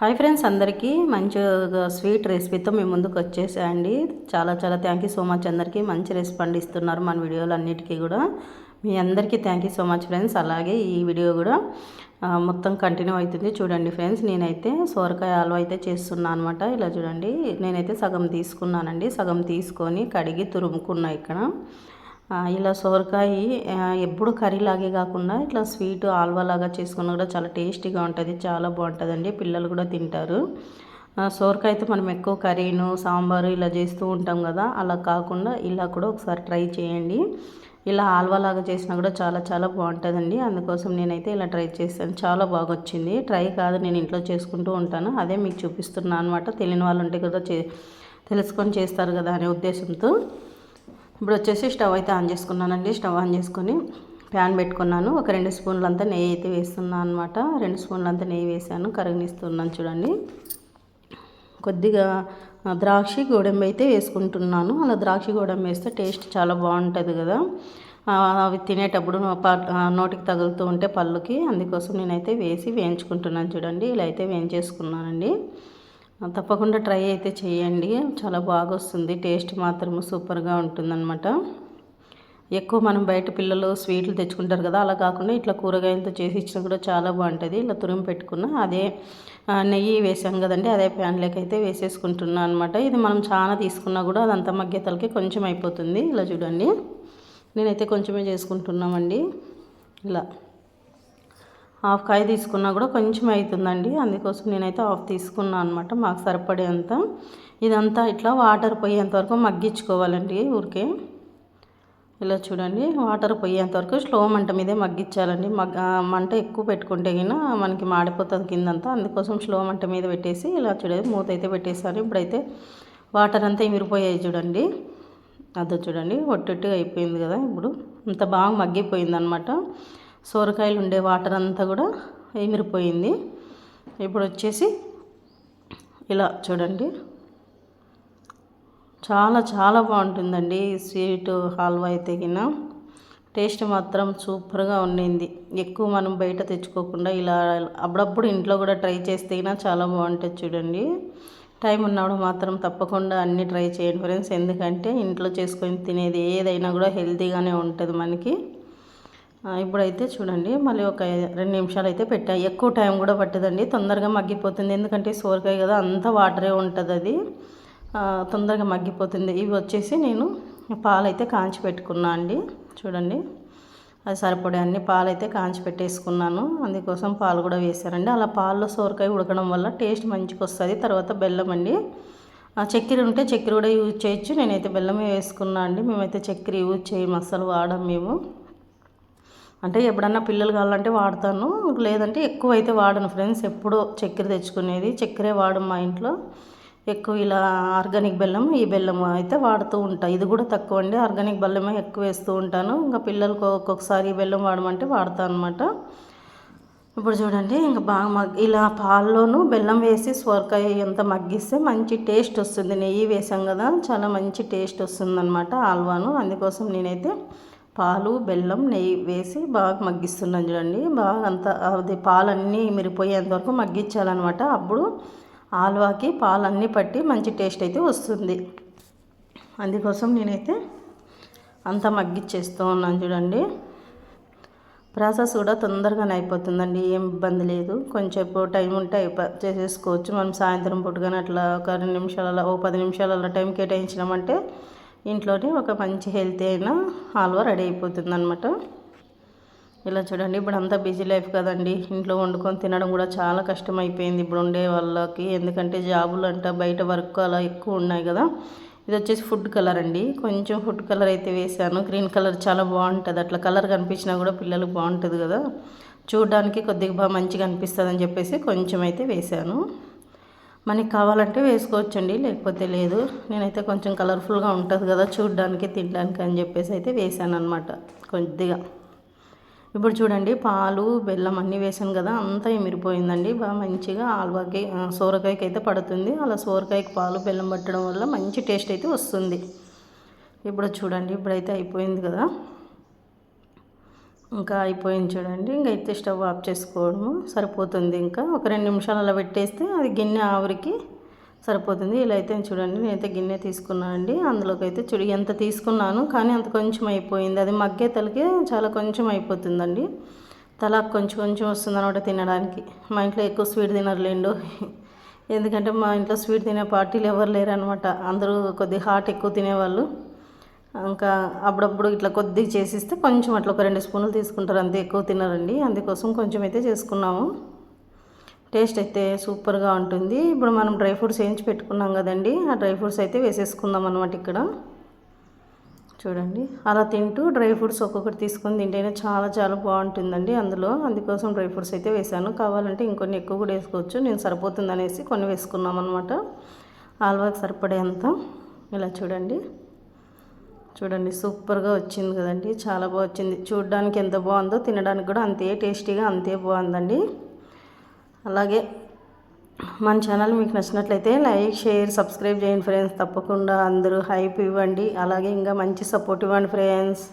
Hi friends అందరికీ మంచి sweet రెసిపీతో మేము ముందుకు వచ్చేసాయండి చాలా చాలా థ్యాంక్ యూ సో మచ్ అందరికీ మంచి రెసిపీ అందిస్తున్నారు మన వీడియోలు అన్నిటికీ కూడా. మీ అందరికీ thank you so much friends అలాగే ఈ వీడియో కూడా మొత్తం కంటిన్యూ అవుతుంది. చూడండి ఫ్రెండ్స్ నేనైతే సోరకాయ ఆలు అయితే చేస్తున్నాను అనమాట ఇలా చూడండి నేనైతే సగం తీసుకున్నానండి. సగం తీసుకొని కడిగి తురుముకున్నా ఇక్కడ. ఇలా సోరకాయ ఎప్పుడు కర్రీలాగే కాకుండా ఇట్లా స్వీట్ ఆల్వాలాగా చేసుకున్నా కూడా చాలా టేస్టీగా ఉంటుంది చాలా బాగుంటుందండి పిల్లలు కూడా తింటారు. సోరకాయ అయితే మనం ఎక్కువ కర్రీను సాంబారు ఇలా చేస్తూ ఉంటాం కదా అలా కాకుండా ఇలా కూడా ఒకసారి ట్రై చేయండి. ఇలా ఆల్వాలాగా చేసినా కూడా చాలా చాలా బాగుంటుందండి అందుకోసం నేనైతే ఇలా ట్రై చేశాను చాలా బాగా వచ్చింది ట్రై కాదు నేను ఇంట్లో చేసుకుంటూ ఉంటాను అదే మీకు చూపిస్తున్నాను అనమాట తెలియని వాళ్ళు ఉంటే కదా చే తెలుసుకొని చేస్తారు కదా అనే ఉద్దేశంతో. ఇప్పుడు వచ్చేసి స్టవ్ అయితే ఆన్ చేసుకున్నానండి. స్టవ్ ఆన్ చేసుకొని ప్యాన్ పెట్టుకున్నాను. ఒక రెండు స్పూన్లు అంతా నెయ్యి అయితే వేస్తున్నాను అనమాట రెండు స్పూన్లు అంతా నెయ్యి వేసాను. కరిగినిస్తున్నాను చూడండి. కొద్దిగా ద్రాక్ష గోడెంబ అయితే వేసుకుంటున్నాను. అలా ద్రాక్ష గోడెంబ వేస్తే టేస్ట్ చాలా బాగుంటుంది కదా. అవి తినేటప్పుడు ప- నోటికి తగులుతూ ఉంటే పళ్ళుకి. అందుకోసం నేనైతే వేసి వేయించుకుంటున్నాను చూడండి. ఇలా అయితే వేయించేసుకున్నానండి. తప్పకుండా ట్రై అయితే చేయండి. చాలా బాగా వస్తుంది టేస్ట్ మాత్రము సూపర్గా ఉంటుందన్నమాట. ఎక్కువ మనం బయట పిల్లలు స్వీట్లు తెచ్చుకుంటారు కదా అలా కాకుండా ఇట్లా కూరగాయలతో చేసి ఇచ్చినా కూడా చాలా బాగుంటుంది. ఇలా తురిమి పెట్టుకున్న అదే నెయ్యి వేసాను కదండి అదే ప్యాన్లోకి అయితే వేసేసుకుంటున్నాను అనమాట ఇది మనం చాలా తీసుకున్నా కూడా అదంతా మగ్గేతలకి కొంచెం అయిపోతుంది. ఇలా చూడండి. నేనైతే కొంచెమే చేసుకుంటున్నామండి. ఇలా. హాఫ్ కాయ తీసుకున్నా కూడా కొంచెం అవుతుందండి. అందుకోసం నేనైతే హాఫ్ తీసుకున్నాను అనమాట మాకు సరిపడేంత. ఇదంతా ఇట్లా వాటర్ పోయేంత వరకు మగ్గించుకోవాలండి ఊరికే. ఇలా చూడండి వాటర్ పోయేంత వరకు స్లో మంట మీదే మగ్గించాలండి. మగ్గ మంట ఎక్కువ పెట్టుకుంటే గిన మనకి మాడిపోతుంది కిందంతా. అందుకోసం స్లో మంట మీద పెట్టేసి ఇలా చూడండి మూత అయితే పెట్టేసాను ఇప్పుడైతే వాటర్ అంతా ఇమిరిపోయాయి చూడండి. అదో చూడండి ఒట్టొట్టుగా అయిపోయింది కదా ఇప్పుడు. అంత బాగా మగ్గిపోయింది అనమాట సోరకాయలు ఉండే వాటర్ అంతా కూడా ఎగిరిపోయింది ఇప్పుడు వచ్చేసి ఇలా చూడండి. చాలా చాలా బాగుంటుందండి స్వీట్ హల్వా అయితే గిన. టేస్ట్ మాత్రం సూపర్గా ఉండింది. ఎక్కువ మనం బయట తెచ్చుకోకుండా ఇలా అప్పుడప్పుడు ఇంట్లో కూడా ట్రై చేస్తే చాలా బాగుంటుంది చూడండి. టైం ఉన్నప్పుడు మాత్రం తప్పకుండా అన్నీ ట్రై చేయండి ఫ్రెండ్స్. ఎందుకంటే ఇంట్లో చేసుకొని తినేది ఏదైనా కూడా హెల్తీగానే ఉంటుంది మనకి. ఇప్పుడైతే చూడండి మళ్ళీ ఒక రెండు నిమిషాలు అయితే పెట్టా. ఎక్కువ టైం కూడా పట్టదండి తొందరగా మగ్గిపోతుంది. ఎందుకంటే సోరకాయ కదా అంత వాటరే ఉంటుంది అది. తొందరగా మగ్గిపోతుంది. ఇవి వచ్చేసి నేను పాలైతే కాంచి పెట్టుకున్నా అండి. చూడండి అది సరిపడే అన్ని పాలైతే కాంచి పెట్టేసుకున్నాను. అందుకోసం పాలు కూడా వేసానండి అలా పాల్లో సోరకాయ ఉడకడం వల్ల టేస్ట్ మంచిగా వస్తుంది. తర్వాత బెల్లం అండి. ఆ చక్కెర ఉంటే చక్కెర కూడా యూజ్ చేయొచ్చు. నేనైతే బెల్లమే వేసుకున్నా అండి. మేమైతే చక్కెర యూజ్ చేయము అస్సలు వాడం మేము. అంటే ఎప్పుడన్నా పిల్లలు కావాలంటే వాడతాను. లేదంటే ఎక్కువ అయితే వాడను ఫ్రెండ్స్. ఎప్పుడో చక్కెర తెచ్చుకునేది. చక్కెరే వాడు మా ఇంట్లో. ఎక్కువ ఇలా ఆర్గానిక్ బెల్లం ఈ బెల్లం అయితే వాడుతూ ఉంటాను ఇది కూడా తక్కువ అండి. ఆర్గానిక్ బెల్లమే ఎక్కువ వేస్తూ ఉంటాను. ఇంకా పిల్లలకు ఒక్కొక్కసారి ఈ బెల్లం వాడమంటే వాడతాను అనమాట ఇప్పుడు చూడండి ఇంకా బాగా మగ్ ఇలా పాల్లోనూ బెల్లం వేసి సొరకాయ ఎంత మగ్గిస్తే మంచి టేస్ట్ వస్తుంది. నెయ్యి వేసాం కదా చాలా మంచి టేస్ట్ వస్తుంది అనమాట ఆల్వాను. అందుకోసం నేనైతే పాలు బెల్లం నెయ్యి వేసి బాగా మగ్గిస్తున్నాను చూడండి. బాగా అంత అది పాలన్నీ మిరిపోయేంత వరకు మగ్గించాలన్నమాట. అప్పుడు ఆల్వాకి పాలన్నీ పట్టి మంచి టేస్ట్ అయితే వస్తుంది. అందుకోసం నేనైతే అంత మగ్గిచ్చేస్తూ ఉన్నాను చూడండి. ప్రాసెస్ కూడా తొందరగానే అయిపోతుందండి ఏం ఇబ్బంది లేదు. కొంచెంసేపు టైం ఉంటే అయిపో చేసేసుకోవచ్చు. మనం సాయంత్రం పుట్టుకొని అట్లా ఒక రెండు నిమిషాల ఓ పది నిమిషాల టైం కేటాయించినామంటే ఇంట్లోనే ఒక మంచి హెల్తీ అయిన హల్వా రెడీ అయిపోతుంది అనమాట ఇలా చూడండి ఇప్పుడు అంతా బిజీ లైఫ్ కదండి. ఇంట్లో వండుకొని తినడం కూడా చాలా కష్టం అయిపోయింది ఇప్పుడు ఉండే వాళ్ళకి. ఎందుకంటే జాబులు అంట బయట వర్క్ అలా ఎక్కువ ఉన్నాయి కదా. ఇది వచ్చేసి ఫుడ్ కలర్ అండి. కొంచెం ఫుడ్ కలర్ అయితే వేసాను. గ్రీన్ కలర్ చాలా బాగుంటుంది. అట్లా కలర్ కనిపించినా కూడా పిల్లలకు బాగుంటుంది కదా. చూడడానికి కొద్దిగా బాగా మంచిగా అనిపిస్తుంది అని చెప్పేసి కొంచెం అయితే వేసాను. మనకి కావాలంటే వేసుకోవచ్చండి లేకపోతే లేదు. నేనైతే కొంచెం కలర్ఫుల్గా ఉంటుంది కదా చూడడానికి తినడానికి అని చెప్పేసి అయితే వేసాను అనమాట కొద్దిగా. ఇప్పుడు చూడండి పాలు బెల్లం అన్నీ వేసాను కదా అంతా ఎమిరిపోయిందండి బాగా మంచిగా ఆల్వాకి సోరకాయకి అయితే పడుతుంది. అలా సోరకాయకి పాలు బెల్లం పట్టడం వల్ల మంచి టేస్ట్ అయితే వస్తుంది. ఇప్పుడు చూడండి ఇప్పుడైతే అయిపోయింది కదా. ఇంకా అయిపోయింది చూడండి. ఇంకా అయితే స్టవ్ ఆఫ్ చేసుకోవడము. సరిపోతుంది ఇంకా. ఒక రెండు నిమిషాలు అలా పెట్టేస్తే అది గిన్నె ఆవిరికి సరిపోతుంది. ఇలా అయితే చూడండి నేనైతే గిన్నె తీసుకున్నాను అండి. అందులోకి అయితే చూడు ఎంత తీసుకున్నాను కానీ అంత కొంచెం అయిపోయింది. అది మగ్గే తలకి చాలా కొంచెం అయిపోతుందండి. తల కొంచెం కొంచెం వస్తుంది అనమాట తినడానికి. మా ఇంట్లో ఎక్కువ స్వీట్ తినరులేండు. ఎందుకంటే మా ఇంట్లో స్వీట్ తినే పార్టీలు ఎవరు లేరు అనమాట అందరూ కొద్దిగా హాట్ ఎక్కువ తినేవాళ్ళు. ఇంకా అప్పుడప్పుడు ఇట్లా కొద్దిగా చేసిస్తే కొంచెం అట్లా ఒక రెండు స్పూన్లు తీసుకుంటారు. అంతే ఎక్కువ తినరండి. అందుకోసం కొంచెం అయితే చేసుకున్నాము. టేస్ట్ అయితే సూపర్గా ఉంటుంది. ఇప్పుడు మనం డ్రై ఫ్రూట్స్ వేయించి పెట్టుకున్నాం కదండి. ఆ డ్రై ఫ్రూట్స్ అయితే వేసేసుకుందాం అనమాట ఇక్కడ. చూడండి. అలా తింటూ డ్రై ఫ్రూట్స్ ఒక్కొక్కటి తీసుకొని తింటేనే చాలా చాలా బాగుంటుందండి అందులో. అందుకోసం డ్రై ఫ్రూట్స్ అయితే వేసాను కావాలంటే ఇంకొన్ని ఎక్కువ కూడా వేసుకోవచ్చు. నేను సరిపోతుంది అనేసి కొన్ని వేసుకున్నాం అనమాట ఆల్వాకి సరిపడేంత. ఇలా చూడండి. చూడండి సూపర్గా వచ్చింది కదండి చాలా బాగా వచ్చింది. చూడడానికి ఎంత బాగుందో తినడానికి కూడా అంతే టేస్టీగా అంతే బాగుందండి. అలాగే మన ఛానల్ మీకు నచ్చినట్లయితే లైక్ షేర్ సబ్స్క్రైబ్ చేయండి ఫ్రెండ్స్ తప్పకుండా అందరూ హైప్ ఇవ్వండి. అలాగే ఇంకా మంచి సపోర్ట్ ఇవ్వండి ఫ్రెండ్స్.